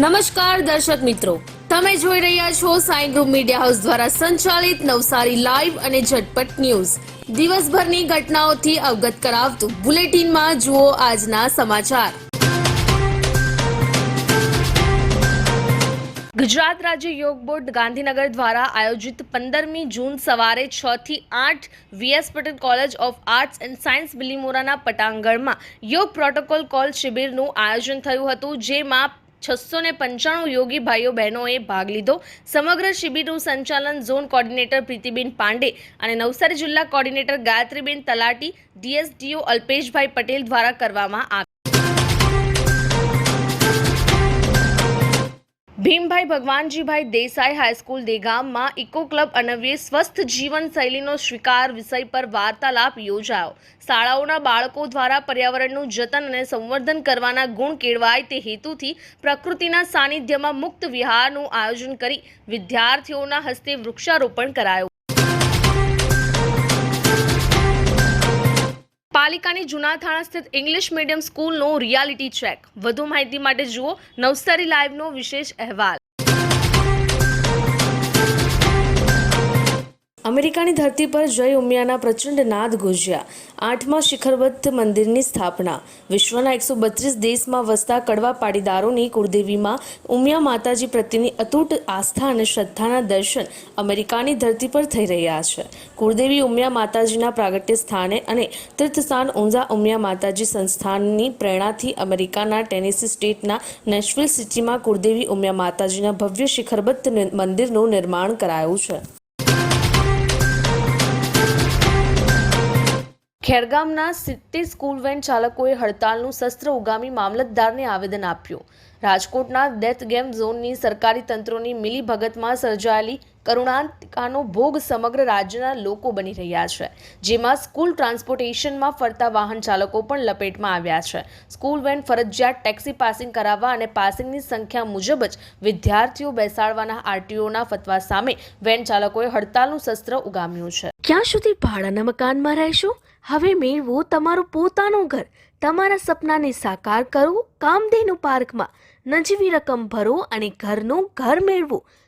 નમસ્કાર દર્શક મિત્રો. તમે જોઈ રહ્યા છો સાઈ ગ્રુપ મીડિયા હાઉસ દ્વારા સંચાલિત નવસારી લાઈવ અને ઝટપટ ન્યૂઝ. દિવસભરની ઘટનાઓથી અવગત કરાવતું બુલેટિનમાં જુઓ આજના સમાચાર. ગુજરાત રાજ્ય યોગ બોર્ડ ગાંધીનગર દ્વારા આયોજિત પંદરમી જૂન સવારે છ થી આઠ VS Patel college of arts and science બિલીમોરાના પટાંગણમાં યોગ પ્રોટોકોલ કોલ શિબિરનું આયોજન થયું હતું, જેમાં છસો ને પંચાણું યોગી ભાઈઓ બહેનોએ ભાગ લીધો. સમગ્ર શિબિરનું સંચાલન ઝોન કોર્ડિનેટર પ્રીતિબેન પાંડે અને નવસારી જિલ્લા કોર્ડિનેટર ગાયત્રીબેન તલાટી, ડીએસડીઓ અલ્પેશભાઈ પટેલ દ્વારા કરવામાં આવ્યું ભીમભાઈ ભગવાનજીભાઈ દેસાઈ હાઈસ્કૂલ દેગામમાં ઇકો ક્લબ અનવ્ય સ્વસ્થ જીવન શૈલીનો સ્વીકાર વિષય પર વાર્તાલાપ યોજાયો. શાળાઓના બાળકો દ્વારા પર્યાવરણનું જતન અને સંવર્ધન કરવાના ગુણ કેળવાય તે હેતુથી પ્રકૃતિના સાનિધ્યમાં મુક્ત વિહારનું આયોજન કરી વિદ્યાર્થીઓના હસ્તે વૃક્ષારોપણ કરાયું. પાલિકાની જૂના થાણા સ્થિત ઇંગ્લિશ મીડિયમ સ્કૂલનો રિયાલિટી ચેક. વધુ માહિતી માટે જુઓ નવસારી લાઈવનો વિશેષ અહેવાલ. અમેરિકાની ધરતી પર જય ઉમિયાના પ્રચંડ નાદ ગુંજ્યા. આઠમા શિખરબદ્ધ મંદિરની સ્થાપના. વિશ્વના એકસો બત્રીસ દેશમાં વસતા કડવા પાટીદારોની કુળદેવીમાં ઉમિયા માતાજી પ્રત્યેની અતૂટ આસ્થા અને શ્રદ્ધાના દર્શન અમેરિકાની ધરતી પર થઈ રહ્યા છે. કુળદેવી ઉમિયા માતાજીના પ્રાગટ્ય સ્થાને અને તીર્થસ્થાન ઊંઝા ઉમિયા માતાજી સંસ્થાનની પ્રેરણાથી અમેરિકાના ટેનેસી સ્ટેટના નેશવિલ સિટીમાં કુળદેવી ઉમિયા માતાજીના ભવ્ય શિખરબદ્ધ મંદિરનું નિર્માણ કરાયું છે. ખેરગામના સિત્તેર સ્કૂલ વેન ચાલકોએ હડતાલનું શસ્ત્ર ઉગામી મામલતદારને આવેદન આપ્યું. રાજકોટના ડેથ ગેમ ઝોનની સરકારી તંત્રોની મિલીભગતમાં સર્જાયેલી કરુણાંતિકાનો ભોગ સમગ્ર રાજ્યના લોકો બની રહ્યા છે, જેમાં સ્કૂલ ટ્રાન્સપોર્ટેશનમાં ફરતા વાહન ચાલકો પણ લપેટમાં આવ્યા છે. સ્કૂલ વેન ફરજિયાત ટેક્સી પાસિંગ કરાવવા અને પાસિંગની સંખ્યા મુજબ જ વિદ્યાર્થીઓ બેસાડવાના આરટીઓના ફતવા સામે વેન ચાલકોએ હડતાલનું શસ્ત્ર ઉગામ્યું છે. ક્યાં સુધી ભાડાના મકાનમાં રહેશો? હવે મેળવો તમારું પોતાનું ઘર. તમારા સપનાને સાકાર કરો, કામધેનુ પાર્કમાં. નજીવી રકમ ભરો અને ઘરનું ઘર મેળવો.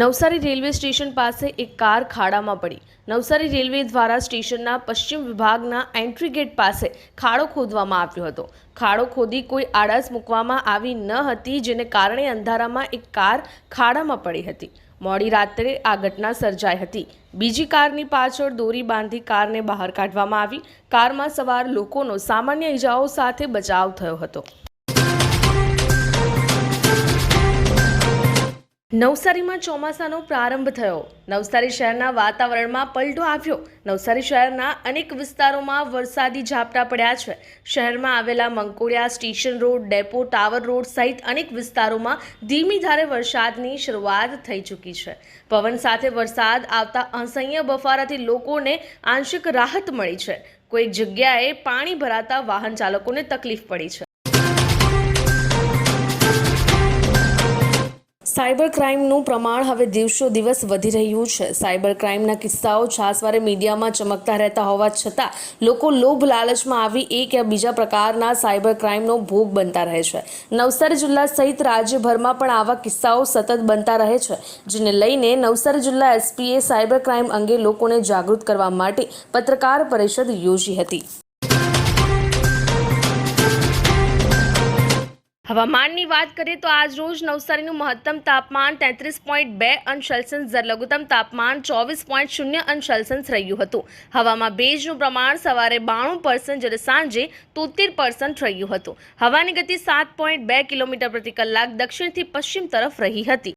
Navsari railway station પાસે એક કાર ખાડામાં પડી. નવસારી રેલવે દ્વારા સ્ટેશનના પશ્ચિમ વિભાગના એન્ટ્રી ગેટ પાસે ખાડો ખોદવામાં આવ્યો હતો. ખાડો ખોદી કોઈ આળસ મૂકવામાં આવી ન હતી, જેને કારણે અંધારામાં એક કાર ખાડામાં પડી હતી. મોડી રાત્રે આ ઘટના સર્જાઈ હતી. બીજી કારની પાછળ દોરી બાંધી કારને બહાર કાઢવામાં આવી. કારમાં સવાર લોકોનો સામાન્ય ઇજાઓ સાથે બચાવ થયો હતો. નવસારીમાં ચોમાસાનો પ્રારંભ થયો. નવસારી શહેરના વાતાવરણમાં પલટો આવ્યો. નવસારી શહેરના અનેક વિસ્તારોમાં વરસાદી ઝાપટા પડ્યા છે. શહેરમાં આવેલા Mankodiya station road, depot, tower road સહિત અનેક વિસ્તારોમાં ધીમી ધારે વરસાદની શરૂઆત થઈ ચૂકી છે. પવન સાથે વરસાદ આવતા અસહ્ય બફારાથી લોકોને આંશિક રાહત મળી છે. કોઈક જગ્યાએ પાણી ભરાતા વાહન ચાલકોને તકલીફ પડી છે. સાયબર ક્રાઇમનું પ્રમાણ હવે દિવસો દિવસ વધી રહ્યું છે. સાયબર ક્રાઇમના કિસ્સાઓ છાસવારે મીડિયામાં ચમકતા રહેતા હોવા છતાં લોકો લોભ લાલચમાં આવી એક યા બીજા પ્રકારના સાયબર ક્રાઇમનો ભોગ બનતા રહે છે. નવસારી જિલ્લા સહિત રાજ્યભરમાં પણ આવા કિસ્સાઓ સતત બનતા રહે છે, જેને લઈને નવસારી જિલ્લા એસપીએ સાયબર ક્રાઇમ અંગે લોકોને જાગૃત કરવા માટે પત્રકાર પરિષદ યોજી હતી. હવામાનની વાત કરીએ તો આજ રોજ નવસારીનું મહત્તમ તાપમાન તેત્રીસ પોઈન્ટ બે અંશ સેલ્સિયસ જ્યારે લઘુત્તમ તાપમાન ચોવીસ પોઈન્ટ શૂન્ય અંશ સેલ્સિયસ રહ્યું હતું. હવામાં ભેજનું પ્રમાણ સવારે બાણું પર્સન્ટ જ્યારે સાંજે તોતેર પર્સન્ટ રહ્યું હતું. હવાની ગતિ સાત પોઈન્ટ બે કિલોમીટર પ્રતિ કલાક દક્ષિણથી પશ્ચિમ તરફ રહી હતી.